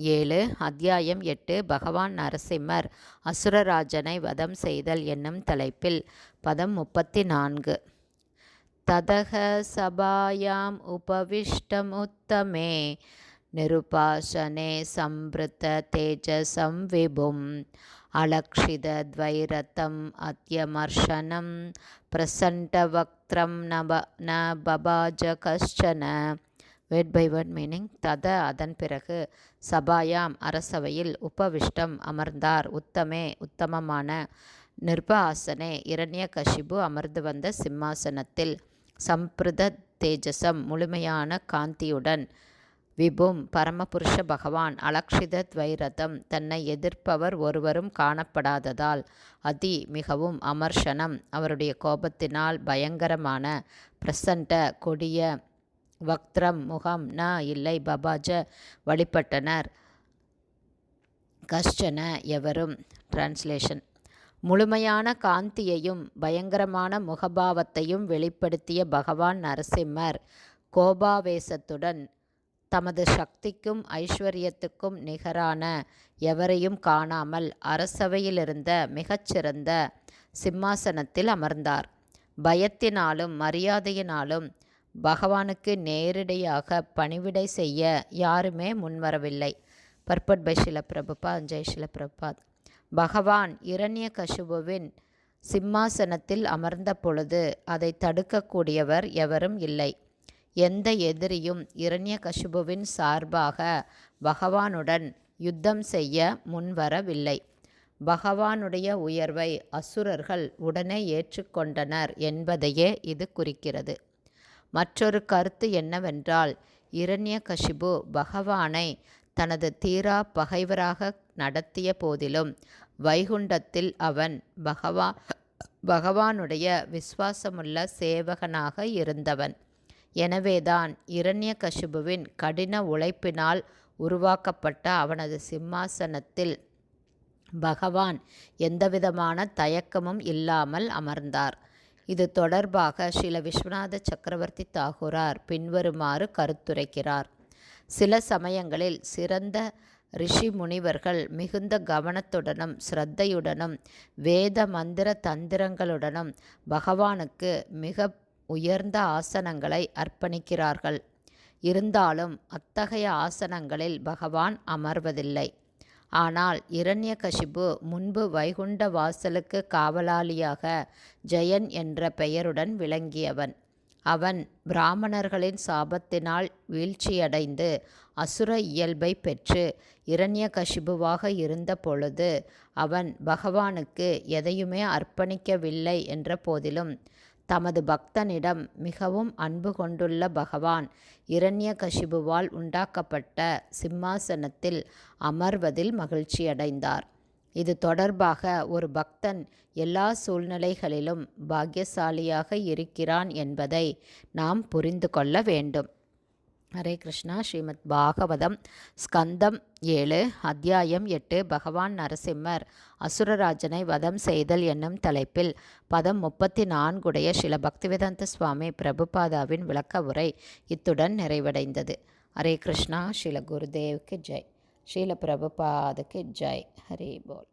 ஏழு அத்தியாயம் எட்டு பகவான் நரசிம்மர் அசுரராஜனை வதம் செய்தல் என்னும் தலைப்பில். பதம் முப்பத்தி நான்கு ததக சபாயாம் உபவிஷ்டமுத்தமே நிருபாசனே சம்பிருத்த தேஜசம் விபும். அலக்ஷிதத்வைரதம் அத்தியமர்ஷனம் பிரசண்டவக்திரம் நப ந பபாஜ கஷ்டன வேர்ட் பை வேர்ட் மீனிங். தத அதன் பிறகு சபாயாம் அரசவையில் உபவிஷ்டம் அமர்ந்தார். உத்தமே உத்தமமான நிர்பாசனே. இரண்ய கஷிபு அமர்ந்து வந்த சிம்மாசனத்தில் சம்பிருத தேஜசம் முழுமையான காந்தியுடன் விபும். பரமபுருஷ பகவான் அலக்ஷித துவைரதம் தன்னை எதிர்ப்பவர் ஒருவரும் காணப்படாததால் அதி மிகவும் அமர்ஷனம் அவருடைய கோபத்தினால் பயங்கரமான பிரசண்ட கொடிய வக்திரம் முகம் ந இல்லை பபாஜ வழிபட்டனர். கஷ்டன எவரும்? டிரான்ஸ்லேஷன் முழுமையான காந்தியையும் பயங்கரமான முகபாவத்தையும் வெளிப்படுத்திய பகவான் நரசிம்மர் கோபாவேசத்துடன் தமது சக்திக்கும் ஐஸ்வர்யத்துக்கும் நிகரான எவரையும் காணாமல் அரசவையிலிருந்த மிகச்சிறந்த சிம்மாசனத்தில் அமர்ந்தார். பயத்தினாலும் மரியாதையினாலும் பகவானுக்கு நேரடியாக பணிவிடை செய்ய யாருமே முன்வரவில்லை. பர்பட் பை ஷில பிரபுபாத் ஜெய் ஷில பிரபாத் பகவான் இரண்ய கசுபுவின் சிம்மாசனத்தில் அமர்ந்த பொழுது அதை தடுக்கக்கூடியவர் எவரும் இல்லை. எந்த எதிரியும் இரண்ய கசுபுவின் சார்பாக பகவானுடன் யுத்தம் செய்ய முன்வரவில்லை. பகவானுடைய உயர்வை அசுரர்கள் உடனே ஏற்றுக்கொண்டனர் என்பதையே இது குறிக்கிறது. மற்றொரு கருத்து என்னவென்றால் இரண்யகசிபு பகவானை தனது தீரா பகைவராக நடத்திய போதிலும் வைகுண்டத்தில் அவன் பகவா பகவானுடைய விஸ்வாசமுள்ள சேவகனாக இருந்தவன். எனவேதான் இரண்யகசிபுவின் கடின உழைப்பினால் உருவாக்கப்பட்ட அவனது சிம்மாசனத்தில் பகவான் எந்தவிதமான தயக்கமும் இல்லாமல் அமர்ந்தார். இது தொடர்பாக ஸ்ரீல விஸ்வநாத சக்கரவர்த்தி தாகூரார் பின்வருமாறு கருத்துரைக்கிறார். சில சமயங்களில் சிறந்த ரிஷி முனிவர்கள் மிகுந்த கவனத்துடனும் ஸ்ரத்தையுடனும் வேத மந்திர தந்திரங்களுடனும் பகவானுக்கு மிக உயர்ந்த ஆசனங்களை அர்ப்பணிக்கிறார்கள். இருந்தாலும் அத்தகைய ஆசனங்களில் பகவான் அமர்வதில்லை. ஆனால் இரண்யகசிபு முன்பு வைகுண்ட வாசலுக்கு காவலாளியாக ஜெயன் என்ற பெயருடன் விளங்கியவன். அவன் பிராமணர்களின் சாபத்தினால் வீழ்ச்சியடைந்து அசுர இயல்பை பெற்று இரண்யகசிபுவாக இருந்த பொழுது அவன் பகவானுக்கு எதையுமே அர்ப்பணிக்கவில்லை என்ற போதிலும் தமது பக்தனிடம் மிகவும் அன்பு கொண்டுள்ள பகவான் இரண்யகசிபுவால் உண்டாக்கப்பட்ட சிம்மாசனத்தில் அமர்வதில் மகிழ்ச்சியடைந்தார். இது தொடர்பாக ஒரு பக்தன் எல்லா சூழ்நிலைகளிலும் பாக்கியசாலியாக இருக்கிறான் என்பதை நாம் புரிந்து கொள்ள வேண்டும். ஹரே கிருஷ்ணா ஸ்ரீமத் பாகவதம் ஸ்கந்தம் ஏழு அத்தியாயம் எட்டு பகவான் நரசிம்மர் அசுரராஜனை வதம் செய்தல் என்னும் தலைப்பில் பதம் முப்பத்தி நான்குடைய சில பக்திவேதாந்த சுவாமி பிரபுபாதாவின் விளக்க உரை இத்துடன் நிறைவடைந்தது. ஹரே கிருஷ்ணா ஸ்ரீல குருதேவுக்கு ஜெய். ஸ்ரீல பிரபுபாதுக்கு ஜெய். ஹரே போல்.